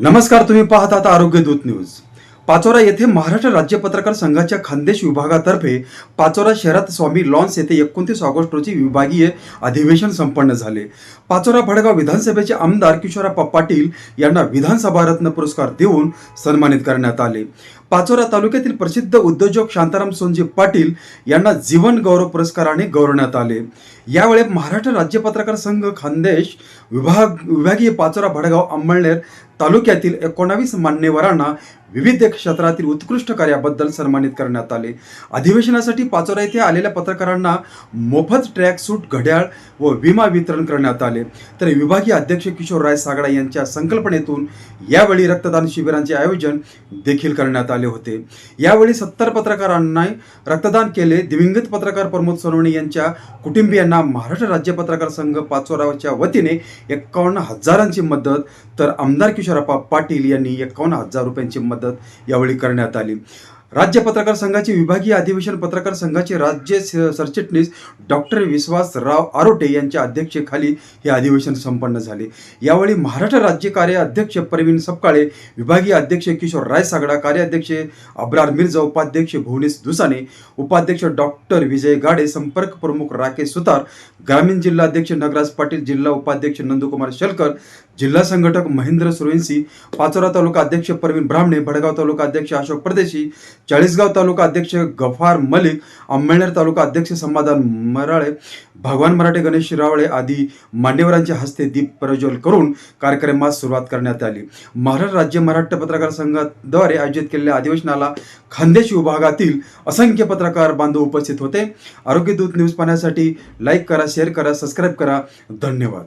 नमस्कार तुम्ही पाहत आहात आरोग्य दूत न्यूज. पाचोरा येथे महाराष्ट्र राज्य पत्रकार संघाच्या खानदेश विभागातर्फे पाचोरा शहरात स्वामी लॉन्स येथे एकोणतीस ऑगस्ट रोजी विभागीय अधिवेशन संपन्न झाले. पाचोरा भडगाव विधानसभेचे आमदार किशोरप्पा पाटील यांना विधानसभा रत्न पुरस्कार देऊन सन्मानित करण्यात आले. पाचोरा तालुक्यातील प्रसिद्ध उद्योजक शांताराम सोनजी पाटील यांना जीवन गौरव पुरस्काराने गौरवण्यात आले. यावेळी महाराष्ट्र राज्य पत्रकार संघ खानदेश विभाग विभागीय पाचोरा भडगाव अंमळनेर तालुक्यातील एकोणावीस मान्यवरांना विविध क्षेत्रातील उत्कृष्ट कार्याबद्दल सन्मानित करण्यात आले. अधिवेशनासाठी पाचोरा येथे आलेल्या पत्रकारांना मोफत ट्रॅक सूट घड्याळ व विमा वितरण करण्यात आले. तर विभागीय अध्यक्ष किशोर राय सागडा यांच्या संकल्पनेतून यावेळी रक्तदान शिबिरांचे आयोजन देखील करण्यात आले. होते. यावेळी सत्तर पत्रकारांना रक्तदान केले. दिवंगत पत्रकार प्रमोद सोनवणे यांच्या कुटुंबियांना महाराष्ट्र राज्य पत्रकार संघ पाचोराच्या वतीने एकावन्न हजारांची मदत तर आमदार किशोरप्पा पाटील यांनी एकावन्न हजार रुपयांची मदत यावेळी करण्यात आली. राज्य पत्रकार संघाचे विभागीय अधिवेशन पत्रकार संघाचे राज्य सरचिटणीस डॉक्टर विश्वासराव आरोटे यांच्या अध्यक्षतेखाली हे अधिवेशन संपन्न झाले. यावेळी महाराष्ट्र राज्य कार्य अध्यक्ष प्रवीण सपकाळे विभागीय अध्यक्ष किशोर राय सागडा कार्याध्यक्ष अब्रार मिर्जा उपाध्यक्ष भुवनेश दुसाने उपाध्यक्ष डॉक्टर विजय गाडे संपर्क प्रमुख राकेश सुतार ग्रामीण जिल्हा अध्यक्ष नगराज पाटील जिल्हा उपाध्यक्ष नंदकुमार शेलकर जिल्हा संघटक महेंद्र सुरेंसी पाचोरा तालुका अध्यक्ष प्रवीण ब्राह्मणे भडगाव तालुका अध्यक्ष अशोक परदेशी चाळीसगाव तालुका अध्यक्ष गफार मलिक अंमळनेर तालुका अध्यक्ष समाधान मराळे भगवान मराठे गणेश रावळे आदी मान्यवरांच्या हस्ते दीप प्रज्वल करून कार्यक्रमास सुरुवात करण्यात आली. महाराष्ट्र राज्य मराठा पत्रकार संघाद्वारे आयोजित केलेल्या अधिवेशनाला खानदेश विभागातील असंख्य पत्रकार बांधव उपस्थित होते. आरोग्य दूत न्यूज पाहण्यासाठी लाईक करा शेअर करा सबस्क्राईब करा. धन्यवाद.